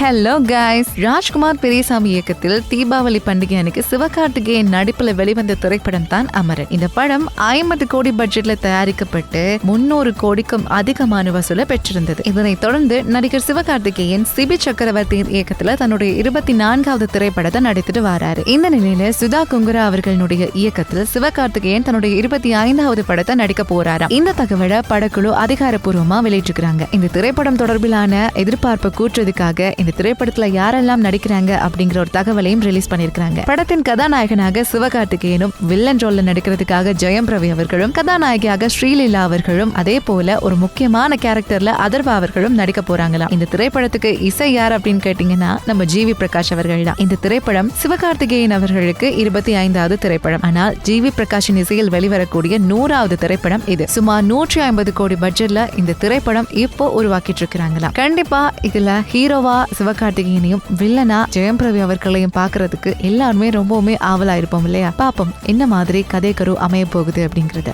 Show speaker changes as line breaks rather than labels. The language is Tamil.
ஹலோ கைஸ் ராஜ்குமார் பெரியசாமி இயக்கத்தில் தீபாவளி பண்டிகை அன்னைக்கு சிவகார்த்திகேயன் நடிப்புல வெளிவந்த திரைப்படம் தான் அமரன். இந்த படம் ஐம்பது கோடி பட்ஜெட்ல தயாரிக்கப்பட்டு முன்னூறு கோடிக்கும் அதிகமான வசூலை பெற்றிருந்தது. இதனைத் தொடர்ந்து நடிகர் சிவகார்த்திகேயன் சிபி சக்கரவர்த்தியின் இயக்கத்துல தன்னுடைய இருபத்தி நான்காவது திரைப்படத்தை நடித்துட்டு வராரு. இந்த நிலையில சுதா குங்குரா அவர்களுடைய இயக்கத்தில் சிவகார்த்திகேயன் தன்னுடைய இருபத்தி ஐந்தாவது படத்தை நடிக்க போறாராம். இந்த தகவலை படக்குழு அதிகாரப்பூர்வமா வெளியிட்டிருக்கிறாங்க. இந்த திரைப்படம் தொடர்பிலான எதிர்பார்ப்பை கூற்றுறதுக்காக இந்த திரைப்படத்துல யாரெல்லாம் நடிக்கிறாங்க அப்படிங்கிற ஒரு தகவலையும் ரிலீஸ் பண்ணிருக்காங்க படத்தின் கதாநாயகனாக சிவகார்த்திகேயனும் வில்லன் ரோல்ல நடிக்கிறதுக்காக ஜெயம் ரவி அவர்களும் கதாநாயகியாக ஸ்ரீலீலா அவர்களும் அதே போல ஒரு முக்கியமான கேரக்டர்ல அதர்வா அவர்களும் நடிக்க போறாங்களாம். இந்த திரைப்படத்துக்கு இசை யார் அப்படின்னு கேட்டீங்கன்னா நம்ம ஜிவி பிரகாஷ் அவர்கள் தான் இந்த திரைப்படம் சிவகார்த்திகேயன் அவர்களுக்கு இருபத்தி ஐந்தாவது திரைப்படம். ஆனால் ஜிவி பிரகாஷின் இசையில் வெளிவரக்கூடிய நூறாவது திரைப்படம் இது. சுமார் நூற்றி ஐம்பது கோடி பட்ஜெட்ல இந்த திரைப்படம் இப்போ உருவாக்கிட்டு இருக்கிறாங்களா கண்டிப்பா இதுல ஹீரோவா சிவகார்த்திகேயனையும் வில்லனா ஜெயம் பிரவி அவர்களையும் பாக்குறதுக்கு எல்லாருமே ரொம்பவுமே ஆவலா இருப்போம் இல்லையா? பாப்போம் என்ன மாதிரி கதை கரு அமைய போகுது அப்படிங்கறத.